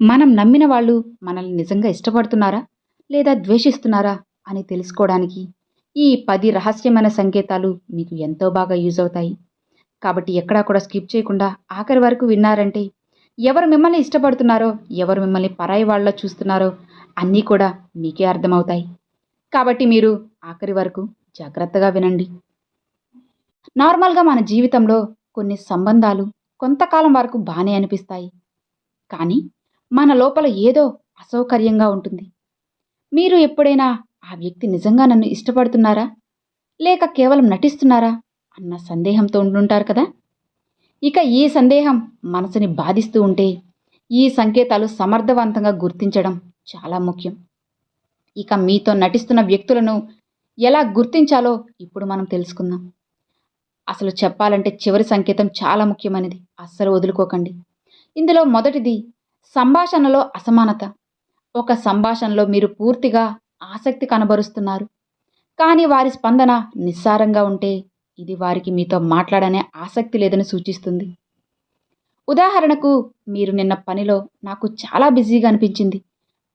మనం నమ్మిన వాళ్ళు మనల్ని నిజంగా ఇష్టపడుతున్నారా? లేదా ద్వేషిస్తున్నారా? అని తెలుసుకోవడానికి ఈ పది రహస్యమైన సంకేతాలు మీకు ఎంతో బాగా యూజ్ అవుతాయి. కాబట్టి ఎక్కడా కూడా స్కిప్ చేయకుండా ఆఖరి వరకు విన్నారంటే ఎవరు మిమ్మల్ని ఇష్టపడుతున్నారో ఎవరు మిమ్మల్ని పరాయి వాళ్ళ చూస్తున్నారో అన్నీ కూడా మీకే అర్థమవుతాయి. కాబట్టి మీరు ఆఖరి వరకు జాగ్రత్తగా వినండి. నార్మల్గా మన జీవితంలో కొన్ని సంబంధాలు కొంతకాలం వరకు బాగానే అనిపిస్తాయి. కానీ మన లోపల ఏదో అసౌకర్యంగా ఉంటుంది. మీరు ఎప్పుడైనా ఆ వ్యక్తి నిజంగా నన్ను ఇష్టపడుతున్నారా? లేక కేవలం నటిస్తున్నారా? అన్న సందేహంతో ఉండుంటారు కదా? ఇక ఈ సందేహం మనసుని బాధిస్తూ ఉంటే ఈ సంకేతాలు సమర్థవంతంగా గుర్తించడం చాలా ముఖ్యం. ఇక మీతో నటిస్తున్న వ్యక్తులను ఎలా గుర్తించాలో ఇప్పుడు మనం తెలుసుకుందాం. అసలు చెప్పాలంటే చివరి సంకేతం చాలా ముఖ్యమైనది. అస్సలు వదులుకోకండి. ఇందులో మొదటిది సంభాషణలో అసమానత. ఒక సంభాషణలో మీరు పూర్తిగా ఆసక్తి కనబరుస్తున్నారు. కానీ వారి స్పందన నిస్సారంగా ఉంటే ఇది వారికి మీతో మాట్లాడనే ఆసక్తి లేదని సూచిస్తుంది. ఉదాహరణకు మీరు నిన్న పనిలో నాకు చాలా బిజీగా అనిపించింది.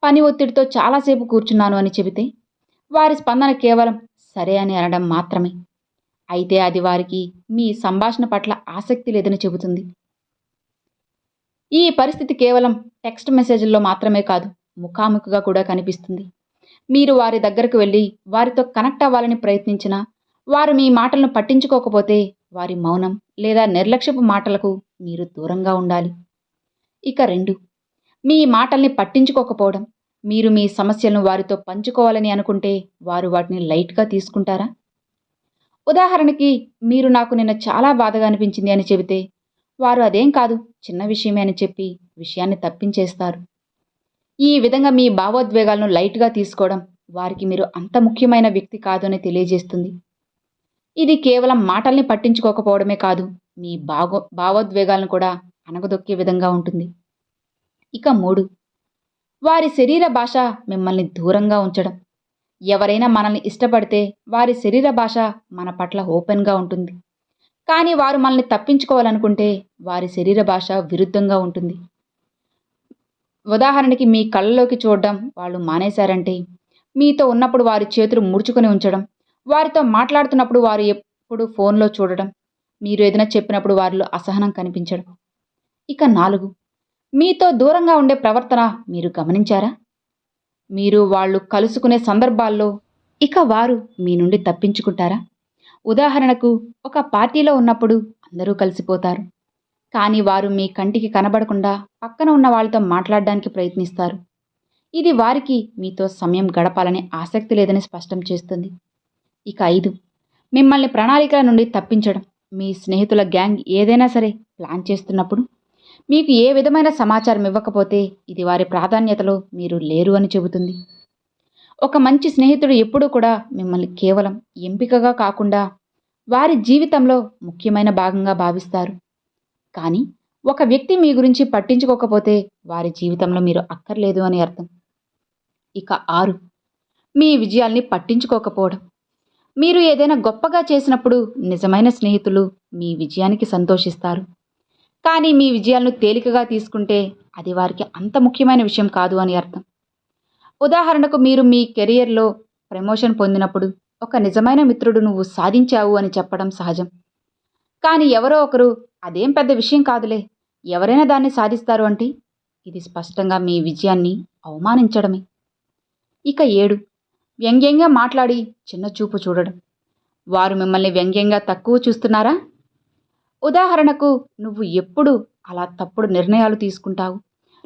పని ఒత్తిడితో చాలాసేపు కూర్చున్నాను అని చెబితే వారి స్పందన కేవలం సరే అని అనడం మాత్రమే. అయితే అది వారికి మీ సంభాషణ పట్ల ఆసక్తి లేదని చెబుతుంది. ఈ పరిస్థితి కేవలం టెక్స్ట్ మెసేజ్ల్లో మాత్రమే కాదు ముఖాముఖిగా కూడా కనిపిస్తుంది. మీరు వారి దగ్గరకు వెళ్ళి వారితో కనెక్ట్ అవ్వాలని ప్రయత్నించినా వారు మీ మాటలను పట్టించుకోకపోతే వారి మౌనం లేదా నిర్లక్ష్యపు మాటలకు మీరు దూరంగా ఉండాలి. ఇక రెండు మీ మాటల్ని పట్టించుకోకపోవడం మీరు మీ సమస్యలను వారితో పంచుకోవాలని అనుకుంటే వారు వాటిని లైట్గా తీసుకుంటారా? ఉదాహరణకి మీరు నాకు నిన్న చాలా బాధగా అనిపించింది అని చెబితే వారు అదేం కాదు. చిన్న విషయమే అని చెప్పి విషయాన్ని తప్పించేస్తారు. ఈ విధంగా మీ భావోద్వేగాలను లైట్గా తీసుకోవడం వారికి మీరు అంత ముఖ్యమైన వ్యక్తి కాదు అని తెలియజేస్తుంది. ఇది కేవలం మాటల్ని పట్టించుకోకపోవడమే కాదు మీ భాగో భావోద్వేగాలను కూడా అనగదొక్కే విధంగా ఉంటుంది. ఇక మూడు. వారి శరీర భాష మిమ్మల్ని దూరంగా ఉంచడం. ఎవరైనా మనల్ని ఇష్టపడితే వారి శరీర భాష మన పట్ల ఓపెన్గా ఉంటుంది. కానీ వారు మనల్ని తప్పించుకోవాలనుకుంటే వారి శరీర భాష విరుద్ధంగా ఉంటుంది. ఉదాహరణకి మీ కళ్ళలోకి చూడడం వాళ్ళు మానేశారంటే మీతో ఉన్నప్పుడు వారి చేతులు ముడుచుకొని ఉంచడం వారితో మాట్లాడుతున్నప్పుడు వారు ఎప్పుడు ఫోన్లో చూడడం మీరు ఏదైనా చెప్పినప్పుడు వారిలో అసహనం కనిపించడం. ఇక నాలుగు మీతో దూరంగా ఉండే ప్రవర్తన మీరు గమనించారా? మీరు వాళ్ళు కలుసుకునే సందర్భాల్లో ఇక వారు మీ నుండి తప్పించుకుంటారా? ఉదాహరణకు ఒక పార్టీలో ఉన్నప్పుడు అందరూ కలిసిపోతారు. కానీ వారు మీ కంటికి కనబడకుండా పక్కన ఉన్న వాళ్ళతో మాట్లాడడానికి ప్రయత్నిస్తారు. ఇది వారికి మీతో సమయం గడపాలనే ఆసక్తి లేదని స్పష్టం చేస్తుంది. ఇక ఐదు. మిమ్మల్ని ప్రణాళికల నుండి తప్పించడం. మీ స్నేహితుల గ్యాంగ్ ఏదైనా సరే ప్లాన్ చేస్తున్నప్పుడు మీకు ఏ విధమైన సమాచారం ఇవ్వకపోతే ఇది వారి ప్రాధాన్యతలో మీరు లేరు అని చెబుతుంది. ఒక మంచి స్నేహితుడు ఎప్పుడూ కూడా మిమ్మల్ని కేవలం ఎంపికగా కాకుండా వారి జీవితంలో ముఖ్యమైన భాగంగా భావిస్తారు. కానీ ఒక వ్యక్తి మీ గురించి పట్టించుకోకపోతే వారి జీవితంలో మీరు అక్కర్లేదు అని అర్థం. ఇక ఆరు. మీ విజయాల్ని పట్టించుకోకపోవడం. మీరు ఏదైనా గొప్పగా చేసినప్పుడు నిజమైన స్నేహితులు మీ విజయానికి సంతోషిస్తారు. కానీ మీ విజయాలను తేలికగా తీసుకుంటే అది వారికి అంత ముఖ్యమైన విషయం కాదు అని అర్థం. ఉదాహరణకు మీరు మీ కెరియర్లో ప్రమోషన్ పొందినప్పుడు ఒక నిజమైన మిత్రుడు నువ్వు సాధించావు అని చెప్పడం సహజం. కానీ ఎవరో ఒకరు అదేం పెద్ద విషయం కాదులే ఎవరైనా దాన్ని సాధిస్తారు అంటే ఇది స్పష్టంగా మీ విజయాన్ని అవమానించడమే. ఇక ఏడు వ్యంగ్యంగా మాట్లాడి చిన్న చూపు చూడడం. వారు మిమ్మల్ని వ్యంగ్యంగా తక్కువ చూస్తున్నారా? ఉదాహరణకు నువ్వు ఎప్పుడు అలా తప్పుడు నిర్ణయాలు తీసుకుంటావు?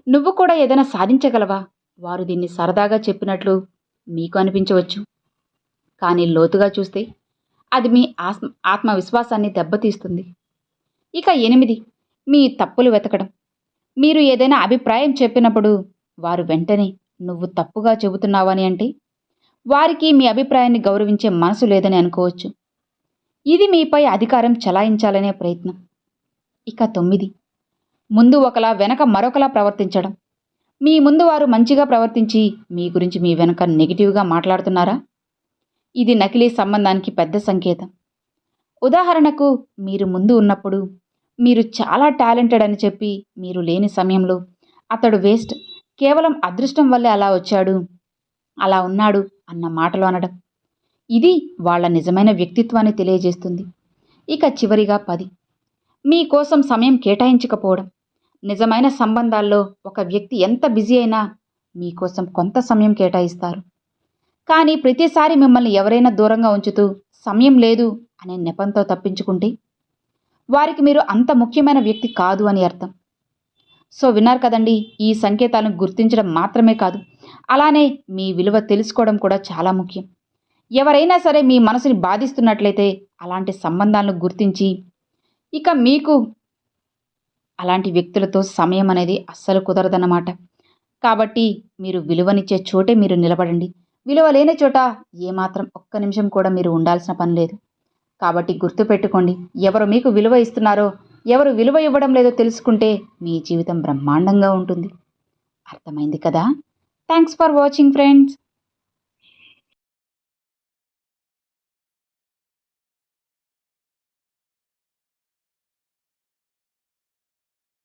నువ్వు కూడా ఏదైనా సాధించగలవా? వారు దీన్ని సరదాగా చెప్పినట్లు మీకు అనిపించవచ్చు. కానీ లోతుగా చూస్తే అది మీ ఆత్మ ఆత్మవిశ్వాసాన్ని దెబ్బతీస్తుంది. ఇక ఎనిమిది మీ తప్పులు వెతకడం. మీరు ఏదైనా అభిప్రాయం చెప్పినప్పుడు వారు వెంటనే నువ్వు తప్పుగా చెబుతున్నావని అంటే వారికి మీ అభిప్రాయాన్ని గౌరవించే మనసు లేదని అనుకోవచ్చు. ఇది మీపై అధికారం చలాయించాలనే ప్రయత్నం. ఇక తొమ్మిది ముందు ఒకలా వెనక మరొకలా ప్రవర్తించడం. మీ ముందు వారు మంచిగా ప్రవర్తించి మీ గురించి మీ వెనక నెగిటివ్గా మాట్లాడుతున్నారా? ఇది నకిలీ సంబంధానికి పెద్ద సంకేతం. ఉదాహరణకు మీరు ముందు ఉన్నప్పుడు మీరు చాలా టాలెంటెడ్ అని చెప్పి మీరు లేని సమయంలో అతడు వేస్ట్ కేవలం అదృష్టం వల్లే అలా వచ్చాడు అలా ఉన్నాడు అన్న మాటలు అనడం. ఇది వాళ్ళ నిజమైన వ్యక్తిత్వాన్ని తెలియజేస్తుంది. ఇక చివరిగా పది. మీకోసం సమయం కేటాయించకపోవడం. నిజమైన సంబంధాల్లో ఒక వ్యక్తి ఎంత బిజీ అయినా మీకోసం కొంత సమయం కేటాయిస్తారు. కానీ ప్రతిసారి మిమ్మల్ని ఎవరైనా దూరంగా ఉంచుతూ సమయం లేదు అనే నెపంతో తప్పించుకుంటే వారికి మీరు అంత ముఖ్యమైన వ్యక్తి కాదు అని అర్థం. సో విన్నారు కదండి ఈ సంకేతాలను గుర్తించడం మాత్రమే కాదు అలానే మీ విలువ తెలుసుకోవడం కూడా చాలా ముఖ్యం. ఎవరైనా సరే మీ మనసుని బాధిస్తున్నట్లయితే అలాంటి సంబంధాలను గుర్తించి ఇక మీకు అలాంటి వ్యక్తులతో సమయం అనేది అస్సలు కుదరదన్నమాట. కాబట్టి మీరు విలువనిచ్చే చోటే మీరు నిలబడండి. విలువ లేని చోట ఏమాత్రం ఒక్క నిమిషం కూడా మీరు ఉండాల్సిన పని లేదు. కాబట్టి గుర్తుపెట్టుకోండి ఎవరు మీకు విలువ ఇస్తున్నారో ఎవరు విలువ ఇవ్వడం లేదో తెలుసుకుంటే మీ జీవితం బ్రహ్మాండంగా ఉంటుంది. అర్థమైంది కదా? Thanks for watching friends